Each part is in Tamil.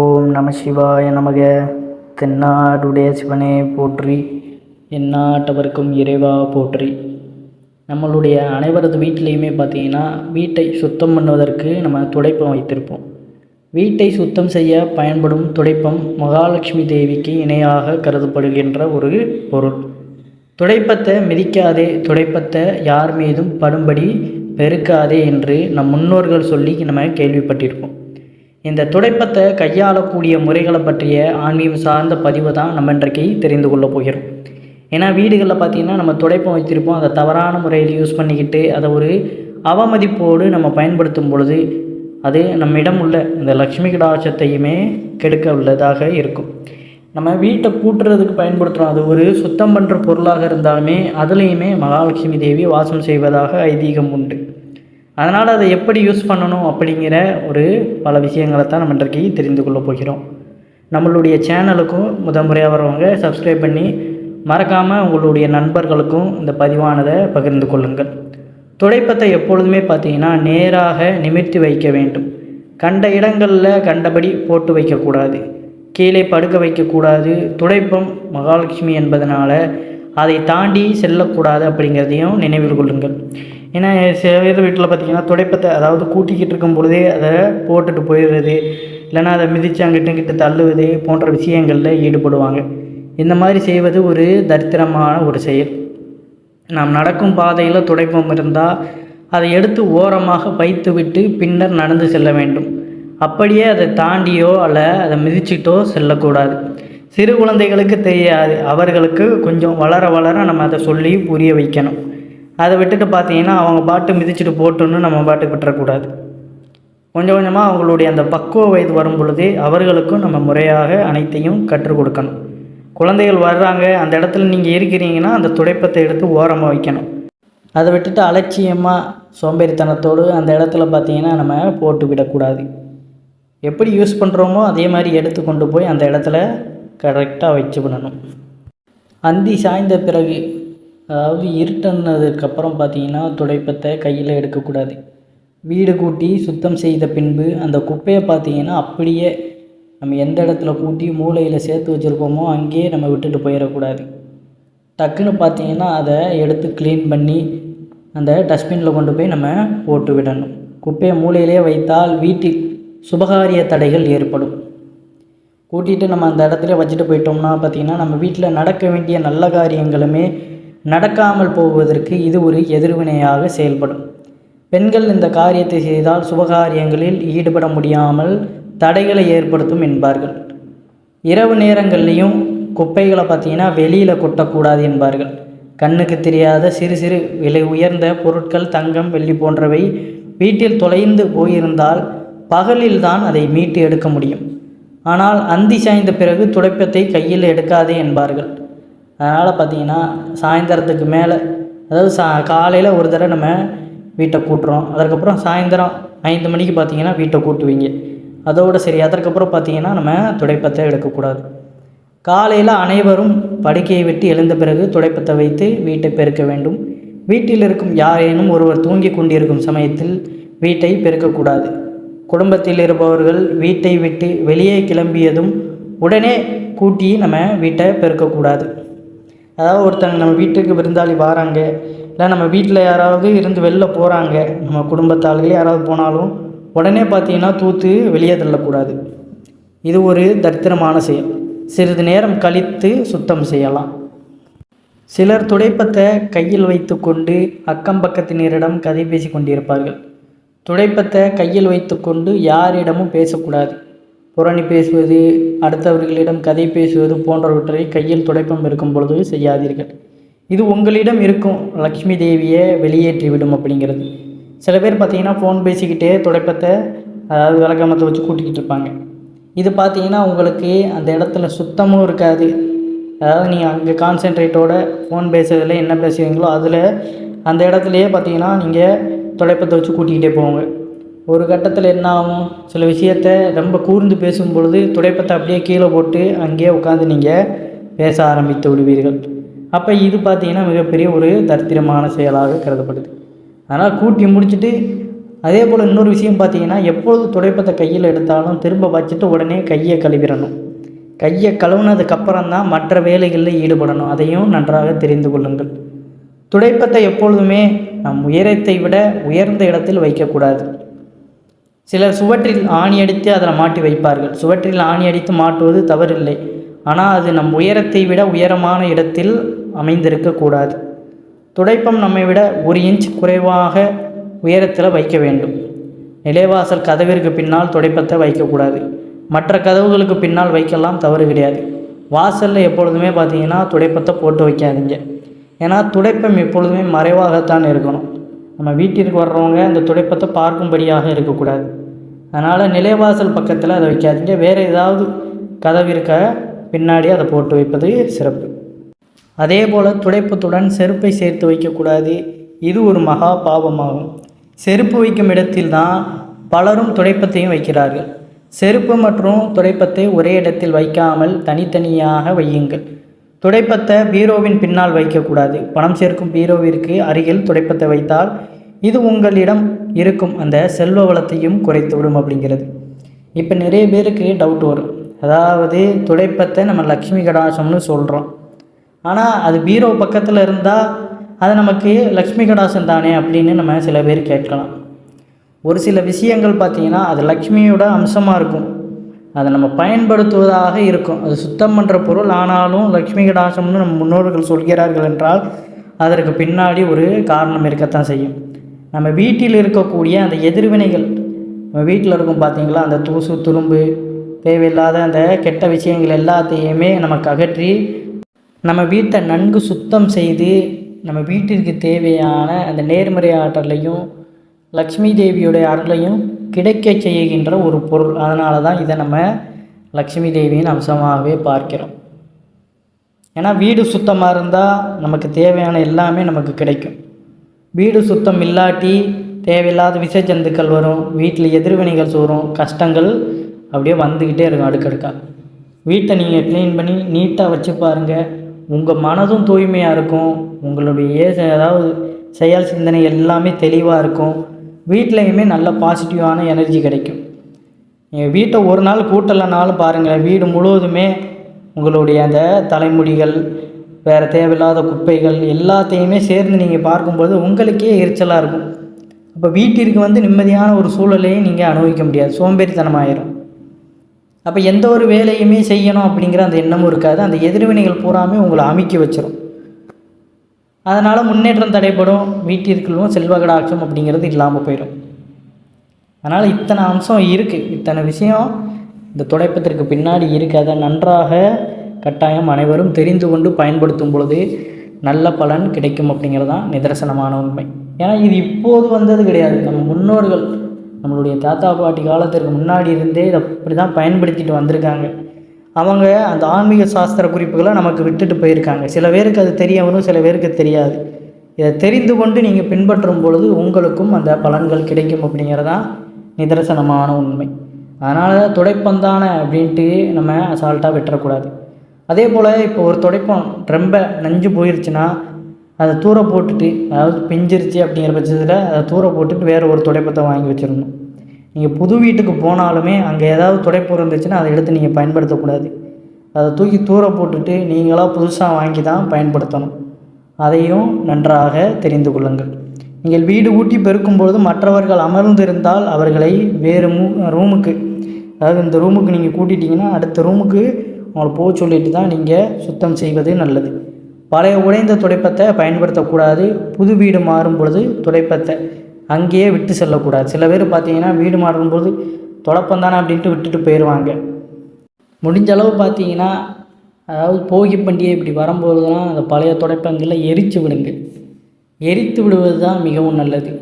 ஓம் நம சிவாய நமக. தென்னாடுடைய சிவனே போற்றி. எந்நாட்டவர்க்கும் இறைவா போற்றி. நம்மளுடைய அனைவரது வீட்டிலையுமே பார்த்தீங்கன்னா வீட்டை சுத்தம் பண்ணுவதற்கு நம்ம துடைப்பம் வைத்திருப்போம். வீட்டை சுத்தம் செய்ய பயன்படும் துடைப்பம் மகாலட்சுமி தேவிக்கு இணையாக கருதப்படுகின்ற ஒரு பொருள். துடைப்பத்தை மிதிக்காதே துடைப்பத்தை யார் மீதும் படும்படி பெருக்காதே என்று நம் முன்னோர்கள் சொல்லி நம்ம கேள்விப்பட்டிருப்போம். இந்த துடைப்பத்தை கையாளக்கூடிய முறைகளை பற்றிய ஆன்மீகம் சார்ந்த பதிவை தான் நம்ம இன்றைக்கு தெரிந்து கொள்ள போகிறோம். ஏன்னா வீடுகளில் பார்த்திங்கன்னா நம்ம துடைப்பம் வச்சுருப்போம் அதை தவறான முறையில் யூஸ் பண்ணிக்கிட்டு அதை ஒரு அவமதிப்போடு நம்ம பயன்படுத்தும் பொழுது அது நம்மிடம் உள்ள இந்த லக்ஷ்மி கடாட்சத்தையுமே கெடுக்க உள்ளதாக இருக்கும். நம்ம வீட்டை கூட்டுறதுக்கு பயன்படுத்துகிறோம் அது ஒரு சுத்தம் பண்ணுற பொருளாக இருந்தாலுமே அதுலேயுமே மகாலட்சுமி தேவி வாசம் செய்வதாக ஐதீகம் உண்டு. அதனால் அதை எப்படி யூஸ் பண்ணணும் அப்படிங்கிற ஒரு பல விஷயங்களை தான் நம்ம இன்றைக்கு தெரிந்து கொள்ள போகிறோம். நம்மளுடைய சேனலுக்கும் முத முறையாக வரவங்க சப்ஸ்கிரைப் பண்ணி மறக்காமல் உங்களுடைய நண்பர்களுக்கும் இந்த பதிவானதை பகிர்ந்து கொள்ளுங்கள். துடைப்பத்தை எப்பொழுதுமே பார்த்தீங்கன்னா நேராக நிமிர்த்தி வைக்க வேண்டும். கண்ட இடங்களில் கண்டபடி போட்டு வைக்கக்கூடாது கீழே படுக்க வைக்கக்கூடாது துடைப்பம் மகாலட்சுமி என்பதனால் அதை தாண்டி செல்லக்கூடாது அப்படிங்கிறதையும் நினைவில் கொள்ளுங்கள். ஏன்னா சில பேர் வீட்டில் பார்த்தீங்கன்னா துடைப்பத்தை அதாவது கூட்டிக்கிட்டு இருக்கும் பொழுதே அதை போட்டுட்டு போயிடுறது. இல்லைன்னா அதை மிதித்து அங்கிட்ட இங்கிட்ட தள்ளுவது போன்ற விஷயங்களில் ஈடுபடுவாங்க. இந்த மாதிரி செய்வது ஒரு தரித்திரமான ஒரு செயல். நாம் நடக்கும் பாதையில் துடைப்பம் இருந்தால் அதை எடுத்து ஓரமாக வைத்துவிட்டு பின்னர் நடந்து செல்ல வேண்டும். அப்படியே அதை தாண்டியோ அல்ல அதை மிதிச்சிட்டோ செல்லக்கூடாது. சிறு குழந்தைகளுக்கு தெரியாது. அவர்களுக்கு கொஞ்சம் வளர வளர நம்ம அதை சொல்லி புரிய வைக்கணும். அதை விட்டுட்டு பார்த்தீங்கன்னா அவங்க பாட்டு மிதிச்சுட்டு போட்டுன்னு நம்ம பாட்டுக்கு விட்டுறக்கூடாது. கொஞ்சம் கொஞ்சமாக அவங்களுடைய அந்த பக்குவ வயது வரும் பொழுதே அவர்களுக்கும் நம்ம முறையாக அனைத்தையும் கற்றுக் கொடுக்கணும். குழந்தைகள் வர்றாங்க அந்த இடத்துல நீங்கள் இருக்கிறீங்கன்னா அந்த துடைப்பத்தை எடுத்து ஓரமாக வைக்கணும். அதை விட்டுட்டு அலட்சியமாக சோம்பேறித்தனத்தோடு அந்த இடத்துல பார்த்தீங்கன்னா நம்ம போட்டு விடக்கூடாது. எப்படி யூஸ் பண்ணுறோமோ அதே மாதிரி எடுத்து கொண்டு போய் அந்த இடத்துல கரெக்டாக வச்சு விடணும். அந்தி சாய்ந்த பிறகு அதாவது இருட்டுனதுக்கப்புறம் பார்த்தீங்கன்னா துடைப்பத்தை கையில் எடுக்கக்கூடாது. வீடு கூட்டி சுத்தம் செய்த பின்பு அந்த குப்பையை பார்த்தீங்கன்னா அப்படியே நம்ம எந்த இடத்துல கூட்டி மூளையில் சேர்த்து வச்சுருக்கோமோ அங்கேயே நம்ம விட்டுட்டு போயிடக்கூடாது. டக்குன்னு பார்த்தீங்கன்னா அதை எடுத்து க்ளீன் பண்ணி அந்த டஸ்ட்பினில் கொண்டு போய் நம்ம போட்டு விடணும். குப்பையை மூளையிலே வைத்தால் வீட்டில் சுபகாரிய தடைகள் ஏற்படும். கூட்டிகிட்டு நம்ம அந்த இடத்துல வச்சுட்டு போயிட்டோம்னா பார்த்திங்கன்னா நம்ம வீட்டில் நடக்க வேண்டிய நல்ல காரியங்களுமே நடக்காமல் போவதற்கு இது ஒரு எதிர்வினையாக செயல்படும். பெண்கள் இந்த காரியத்தை செய்தால் சுபகாரியங்களில் ஈடுபட முடியாமல் தடைகளை ஏற்படுத்தும் என்பார்கள். இரவு நேரங்கள்லேயும் குப்பைகளை பார்த்தீங்கன்னா வெளியில் கொட்டக்கூடாது என்பார்கள். கண்ணுக்கு தெரியாத சிறு சிறு விலை உயர்ந்த பொருட்கள் தங்கம் வெள்ளி போன்றவை வீட்டில் தொலைந்து போயிருந்தால் பகலில் தான் அதை மீட்டு எடுக்க முடியும். ஆனால் அந்தி சாய்ந்த பிறகு துடைப்பத்தை கையில் எடுக்காதே என்பார்கள். அதனால் பார்த்தீங்கன்னா சாயந்தரத்துக்கு மேலே அதாவது சா காலையில் ஒரு தடவை நம்ம வீட்டை கூட்டுறோம். அதற்கப்புறம் சாயந்தரம் ஐந்து மணிக்கு பார்த்தீங்கன்னா வீட்டை கூட்டுவீங்க. அதோடு சரி அதற்கப்புறம் பார்த்தீங்கன்னா நம்ம துடைப்பத்தை எடுக்கக்கூடாது. காலையில் அனைவரும் படுக்கையை விட்டு எழுந்த பிறகு துடைப்பத்தை வைத்து வீட்டை பெருக்க வேண்டும். வீட்டில் இருக்கும் யாரேனும் ஒருவர் தூங்கி கொண்டிருக்கும் சமயத்தில் வீட்டை பெருக்கக்கூடாது. குடும்பத்தில் இருப்பவர்கள் வீட்டை விட்டு வெளியே கிளம்பியதும் உடனே கூட்டி நம்ம வீட்டை பெருக்கக்கூடாது. அதாவது ஒருத்தங்க நம்ம வீட்டுக்கு விருந்தாளி வராங்க இல்லை நம்ம வீட்டில் யாராவது இருந்து வெளில போகிறாங்க நம்ம குடும்பத்தாள்களே யாராவது போனாலும் உடனே பார்த்தீங்கன்னா தூத்து வெளியே தள்ளக்கூடாது. இது ஒரு தரித்திரமான செயல். சிறிது நேரம் கழித்து சுத்தம் செய்யலாம். சிலர் துடைப்பத்தை கையில் வைத்துக்கொண்டு அக்கம் பக்கத்தினரிடம் கதை பேசி கொண்டிருப்பார்கள். துடைப்பத்தை கையில் வைத்துக்கொண்டு யாரிடமும் பேசக்கூடாது. புரணி பேசுவது அடுத்தவர்களிடம் கதை பேசுவது போன்றவற்றை கையில் துடைப்பம் இருக்கும் பொழுது செய்யாதீர்கள். இது உங்களிடம் இருக்கும். லக்ஷ்மி தேவியை வெளியேற்றிவிடும் அப்படிங்கிறது. சில பேர் பார்த்தீங்கன்னா ஃபோன் பேசிக்கிட்டே துடைப்பத்தை அதாவது விளக்கமத்தை வச்சு கூட்டிக்கிட்டு இருப்பாங்க. இது பார்த்தீங்கன்னா உங்களுக்கு அந்த இடத்துல சுத்தமும் இருக்காது. அதாவது நீங்கள் அங்கே கான்சென்ட்ரேட்டோட ஃபோன் பேசுறதுல என்ன பேசுவீங்களோ அதில் அந்த இடத்துலையே பார்த்தீங்கன்னா நீங்கள் துடைப்பத்தை வச்சு கூட்டிக்கிட்டே போவாங்க. ஒரு கட்டத்தில் என்ன ஆகும் சில விஷயத்த ரொம்ப கூர்ந்து பேசும் பொழுது துடைப்பத்தை அப்படியே கீழே போட்டு அங்கேயே உட்காந்து நீங்கள் பேச ஆரம்பித்து விடுவீர்கள். அப்போ இது பார்த்தீங்கன்னா மிகப்பெரிய ஒரு தரித்திரமான செயலாக கருதப்படுது. அதனால் கூட்டி முடிச்சுட்டு அதே போல் இன்னொரு விஷயம் பார்த்தீங்கன்னா எப்பொழுது துடைப்பத்தை கையில் எடுத்தாலும் திரும்ப வச்சுட்டு உடனே கையை கழுவிடணும். கையை கழுவுனதுக்கப்புறம் தான் மற்ற வேலைகளில் ஈடுபடணும். அதையும் நன்றாக தெரிந்து கொள்ளுங்கள். துடைப்பத்தை எப்பொழுதுமே நம் உயரத்தை விட உயர்ந்த இடத்தில் வைக்கக்கூடாது. சிலர் சுவற்றில் ஆணி அடித்து அதில் மாட்டி வைப்பார்கள். சுவற்றில் ஆணி அடித்து மாட்டுவது தவறில்லை. ஆனால் அது நம் உயரத்தை விட உயரமான இடத்தில் அமைந்திருக்கக்கூடாது துடைப்பம் நம்மை விட ஒரு இன்ச் குறைவாக உயரத்தில் வைக்க வேண்டும். நிலைவாசல் கதவிற்கு பின்னால் துடைப்பத்தை வைக்கக்கூடாது மற்ற கதவுகளுக்கு பின்னால் வைக்கலாம் தவறு கிடையாது. வாசலில் எப்பொழுதுமே பார்த்தீங்கன்னா துடைப்பத்தை போட்டு வைக்காதீங்க. ஏன்னா துடைப்பம் எப்பொழுதுமே மறைவாகத்தான் இருக்கணும். நம்ம வீட்டிற்கு வர்றவங்க அந்த துடைப்பத்தை பார்க்கும்படியாக இருக்கக்கூடாது. அதனால் நிலைவாசல் பக்கத்தில் அதை வைக்காதீங்க. வேறு ஏதாவது கதவிற்க பின்னாடி அதை போட்டு வைப்பது சிறப்பு. அதே போல் துடைப்பத்துடன் செருப்பை சேர்த்து வைக்கக்கூடாது. இது ஒரு மகா பாவமாகும். செருப்பு வைக்கும் இடத்தில் தான் பலரும் துடைப்பத்தையும் வைக்கிறார்கள். செருப்பு மற்றும் துடைப்பத்தை ஒரே இடத்தில் வைக்காமல் தனித்தனியாக வையுங்கள். துடைப்பத்தை பீரோவின் பின்னால் வைக்கக்கூடாது. பணம் சேர்க்கும் பீரோவிற்கு அருகில் துடைப்பத்தை வைத்தால் இது உங்களிடம் இருக்கும் அந்த செல்வ வளத்தையும் குறைத்து விடும் அப்படிங்கிறது. இப்போ நிறைய பேருக்கு டவுட் வரும். அதாவது துடைப்பத்தை நம்ம லக்ஷ்மி கடாசம்னு சொல்கிறோம் ஆனால் அது பீரோ பக்கத்தில் இருந்தால் அது நமக்கு லக்ஷ்மி கடாசம் தானே அப்படின்னு நம்ம சில பேர் கேட்கலாம். ஒரு சில விஷயங்கள் பார்த்திங்கன்னா அது லக்ஷ்மியோட அம்சமாக இருக்கும். அதை நம்ம பயன்படுத்துவதாக இருக்கும். அது சுத்தம் பண்ணுற பொருள். ஆனாலும் லக்ஷ்மி கடாசம்னு நம்ம முன்னோர்கள் சொல்கிறார்கள் என்றால் அதற்கு பின்னாடி ஒரு காரணம் இருக்கத்தான் செய்யும். நம்ம வீட்டில் இருக்கக்கூடிய அந்த எதிர்வினைகள் நம்ம வீட்டில் இருக்கும் பார்த்திங்களா அந்த தூசு துரும்பு தேவையில்லாத அந்த கெட்ட விஷயங்கள் எல்லாத்தையுமே நமக்கு அகற்றி நம்ம வீட்டை நன்கு சுத்தம் செய்து நம்ம வீட்டிற்கு தேவையான அந்த நேர்மறை ஆற்றலையும் லக்ஷ்மி தேவியுடைய அருளையும் கிடைக்க செய்கின்ற ஒரு பொருள். அதனால தான் இதை நம்ம லக்ஷ்மி தேவியின் அம்சமாகவே பார்க்கிறோம். ஏன்னா வீடு சுத்தமாக இருந்தால் நமக்கு தேவையான எல்லாமே நமக்கு கிடைக்கும். வீடு சுத்தம் இல்லாட்டி தேவையில்லாத விஷ ஜந்துக்கள் வரும். வீட்டில் எதிர்வினைகள் சோறும். கஷ்டங்கள் அப்படியே வந்துக்கிட்டே இருக்கும் அடுக்கடுக்காக வீட்டை நீங்கள் க்ளீன் பண்ணி நீட்டாக வச்சு பாருங்கள் உங்கள் மனதும் தூய்மையாக இருக்கும். உங்களுடைய அதாவது செயல் சிந்தனை எல்லாமே தெளிவாக இருக்கும். வீட்லேயுமே நல்ல பாசிட்டிவான எனர்ஜி கிடைக்கும். நீங்கள் வீட்டை ஒரு நாள் கூட்டலைனாலும் பாருங்கள் வீடு முழுவதுமே உங்களுடைய அந்த தலைமுடிகள் வேறு தேவையில்லாத குப்பைகள் எல்லாத்தையுமே சேர்ந்து நீங்கள் பார்க்கும்போது உங்களுக்கே எரிச்சலாக இருக்கும். அப்போ வீட்டிற்கு வந்து நிம்மதியான ஒரு சூழலையும் நீங்கள் அனுபவிக்க முடியாது. சோம்பேறித்தனமாயிரும் அப்போ எந்த ஒரு வேலையுமே செய்யணும் அப்படிங்கிற அந்த எண்ணமும் இருக்காது. அந்த எதிர்வினைகள் பூராமே உங்களை அமைக்க வச்சிடும் அதனால் முன்னேற்றம் தடைப்படும் வீட்டிற்குள்ளும் செல்வகடாட்சம் அப்படிங்கிறது இல்லாமல் போயிடும் அதனால் இத்தனை அம்சம் இருக்குது இத்தனை விஷயம் இந்த துடைப்பத்திற்கு பின்னாடி இருக்குது அதை நன்றாக கட்டாயம் அனைவரும் தெரிந்து கொண்டு பயன்படுத்தும் பொழுது நல்ல பலன் கிடைக்கும் அப்படிங்கிறது தான் நிதர்சனமான உண்மை. ஏன்னா இது இப்போது வந்தது கிடையாது. நம்ம முன்னோர்கள் நம்மளுடைய தாத்தா பாட்டி காலத்திற்கு முன்னாடி இருந்தே இதை அப்படி தான் பயன்படுத்திட்டு வந்திருக்காங்க. அவங்க அந்த ஆன்மீக சாஸ்திர குறிப்புகளை நமக்கு விட்டுட்டு போயிருக்காங்க. சில பேருக்கு அது தெரிய வரும் சில பேருக்கு தெரியாது. இதை தெரிந்து கொண்டு நீங்கள் பின்பற்றும் பொழுது உங்களுக்கும் அந்த பலன்கள் கிடைக்கும் அப்படிங்கிறதான் நிதர்சனமான உண்மை. அதனால் துடைப்பந்தானே அப்படின்ட்டு நம்ம அசால்ட்டாக விட்டுறக்கூடாது. அதே போல் இப்போ ஒரு துடைப்பம் ரொம்ப நஞ்சு போயிருச்சுன்னா அதை தூர போட்டுட்டு அதாவது பிஞ்சிருச்சு அப்படிங்கிற பட்சத்தில் அதை தூர போட்டுட்டு வேறு ஒரு துடைப்பத்தை வாங்கி வச்சிடணும். நீங்கள் புது வீட்டுக்கு போனாலுமே அங்கே ஏதாவது துடைப்பு இருந்துச்சுன்னா அதை எடுத்து நீங்கள் பயன்படுத்தக்கூடாது. அதை தூக்கி தூர போட்டுட்டு நீங்களாக புதுசாக வாங்கி தான் பயன்படுத்தணும். அதையும் நன்றாக தெரிந்து கொள்ளுங்கள். நீங்கள் வீடு ஊட்டி பெருக்கும்பொழுது மற்றவர்கள் அமர்ந்திருந்தால் அவர்களை வேறு மூ ரூமுக்கு அதாவது இந்த ரூமுக்கு நீங்கள் கூட்டிட்டீங்கன்னா அடுத்த ரூமுக்கு அவங்கள போக சொல்லிட்டு தான் நீங்கள் சுத்தம் செய்வது நல்லது. பழைய உடைந்த துடைப்பத்தை பயன்படுத்தக்கூடாது. புது வீடு மாறும் பொழுது துடைப்பத்தை அங்கேயே விட்டு செல்லக்கூடாது. சில பேர் பார்த்தீங்கன்னா வீடு மாறும்போது துடைப்பம் தானே அப்படின்ட்டு விட்டுட்டு போயிடுவாங்க முடிஞ்ச அளவு பார்த்தீங்கன்னா அதாவது போகி பண்டிகை இப்படி வரும்போதெல்லாம் அந்த பழைய துடைப்பங்களை எரித்து விடுங்க. எரித்து விடுவது தான் மிகவும் நல்லது.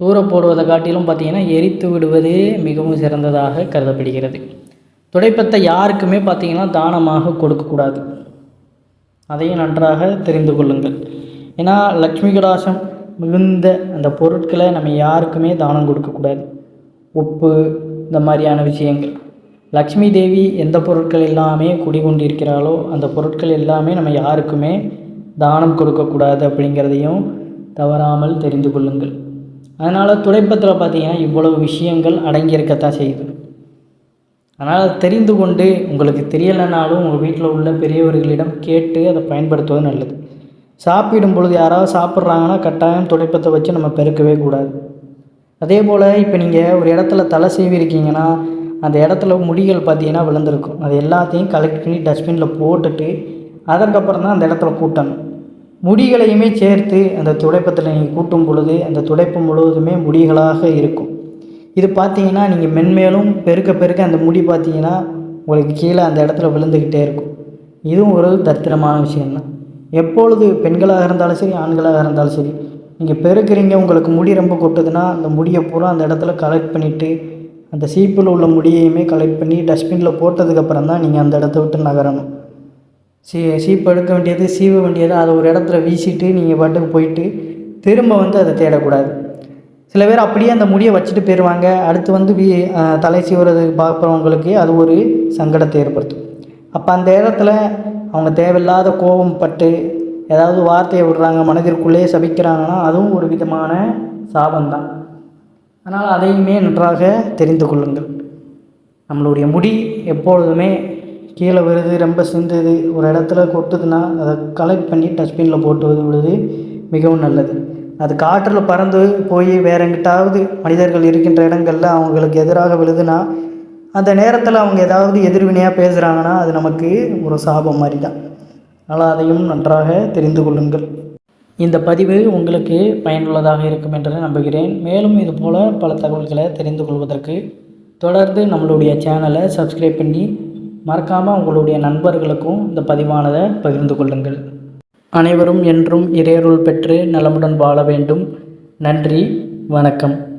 தூர போடுவதை காட்டிலும் பார்த்தீங்கன்னா எரித்து விடுவதே மிகவும் சிறந்ததாக கருதப்படுகிறது. துடைப்பத்தை யாருக்குமே பார்த்தீங்கன்னா தானமாக கொடுக்கக்கூடாது. அதையும் நன்றாக தெரிந்து கொள்ளுங்கள். ஏன்னா லக்ஷ்மி கடாசம் மிகுந்த அந்த பொருட்களை நம்ம யாருக்குமே தானம் கொடுக்கக்கூடாது. உப்பு இந்த மாதிரியான விஷயங்கள். லக்ஷ்மி தேவி எந்த பொருட்கள் எல்லாமே குடிகொண்டிருக்கிறாளோ அந்த பொருட்கள் எல்லாமே நம்ம யாருக்குமே தானம் கொடுக்கக்கூடாது அப்படிங்கிறதையும் தவறாமல் தெரிந்து கொள்ளுங்கள். அதனால் துடைப்பத்தில் பார்த்தீங்கன்னா இவ்வளவு விஷயங்கள் அடங்கியிருக்கத்தான் செய்யுது. அதனால் தெரிந்து கொண்டு உங்களுக்கு தெரியலைனாலும் உங்கள் வீட்டில் உள்ள பெரியவர்களிடம் கேட்டு அதை பயன்படுத்துவது நல்லது. சாப்பிடும் பொழுது யாராவது சாப்பிட்றாங்கன்னா கட்டாயம் துடைப்பத்தை வச்சு நம்ம பெருக்கவே கூடாது. அதே போல் இப்போ நீங்கள் ஒரு இடத்துல தலை சீவி இருக்கீங்கன்னா அந்த இடத்துல முடிகள் பார்த்தீங்கன்னா விழுந்திருக்கும். அது எல்லாத்தையும் கலெக்ட் பண்ணி டஸ்ட்பினில் போட்டுட்டு அதற்கப்புறம் தான் அந்த இடத்துல கூட்டணும். முடிகளையுமே சேர்த்து அந்த துடைப்பத்தில் நீங்கள் கூட்டும் பொழுது அந்த துடைப்பம் முழுவதுமே முடிகளாக இருக்கும். இது பார்த்தீங்கன்னா நீங்கள் மென்மேலும் பெருக்க பெருக்க அந்த முடி பார்த்தீங்கன்னா உங்களுக்கு கீழே அந்த இடத்துல விழுந்துக்கிட்டே இருக்கும். இதுவும் ஒரு தத்திரமான விஷயம்தான். எப்பொழுது பெண்களாக இருந்தாலும் சரி ஆண்களாக இருந்தாலும் சரி நீங்கள் பெருக்கிறீங்க உங்களுக்கு முடி ரொம்ப கொட்டுதுன்னா அந்த முடியை பூரா அந்த இடத்துல கலெக்ட் பண்ணிவிட்டு அந்த சீப்பில் உள்ள முடியையுமே கலெக்ட் பண்ணி டஸ்ட்பினில் போட்டதுக்கப்புறம் தான் நீங்கள் அந்த இடத்த விட்டு நகரணும். சீ சீப்பு எடுக்க வேண்டியது சீவ வேண்டியது அதை ஒரு இடத்துல வீசிட்டு நீங்கள் பாட்டுக்கு போயிட்டு திரும்ப வந்து அதை தேடக்கூடாது. சில பேர் அப்படியே அந்த முடியை வச்சுட்டு போயிடுவாங்க. அடுத்து வந்து வீ தலை சீவுறது பார்க்குறவங்களுக்கு அது ஒரு சங்கடத்தை ஏற்படுத்தும். அப்போ அந்த இடத்துல அவங்க தேவையில்லாத கோபம் பட்டு ஏதாவது வார்த்தையை விடுறாங்க மனதிற்குள்ளேயே சபிக்கிறாங்கன்னா அதுவும் ஒரு விதமான சாபம்தான். அதனால் அதையுமே நன்றாக தெரிந்து கொள்ளுங்கள். நம்மளுடைய முடி எப்பொழுதுமே கீழே வருது ரொம்ப சிந்துது ஒரு இடத்துல கொட்டுதுன்னா அதை கலெக்ட் பண்ணி டஸ்ட்பினில் போட்டு விடுவது மிகவும் நல்லது. அது காற்றில் பறந்து போய் வேற எங்கிட்டாவது மனிதர்கள் இருக்கின்ற இடங்களில் அவங்களுக்கு எதிராக விழுதுன்னா அந்த நேரத்தில் அவங்க ஏதாவது எதிர்வினையாக பேசுகிறாங்கன்னா அது நமக்கு ஒரு சாபம் மாதிரி தான் அதனால் அதையும் நன்றாக தெரிந்து கொள்ளுங்கள். இந்த பதிவு உங்களுக்கு பயனுள்ளதாக இருக்கும் என்று நம்புகிறேன். மேலும் இதுபோல் பல தகவல்களை தெரிந்து கொள்வதற்கு தொடர்ந்து நம்மளுடைய சேனலை சப்ஸ்கிரைப் பண்ணி மறக்காமல் உங்களுடைய நண்பர்களுக்கும் இந்த பதிவானதை பகிர்ந்து கொள்ளுங்கள். அனைவரும் என்றும் இறையருள் பெற்று நலமுடன் வாழ வேண்டும். நன்றி வணக்கம்.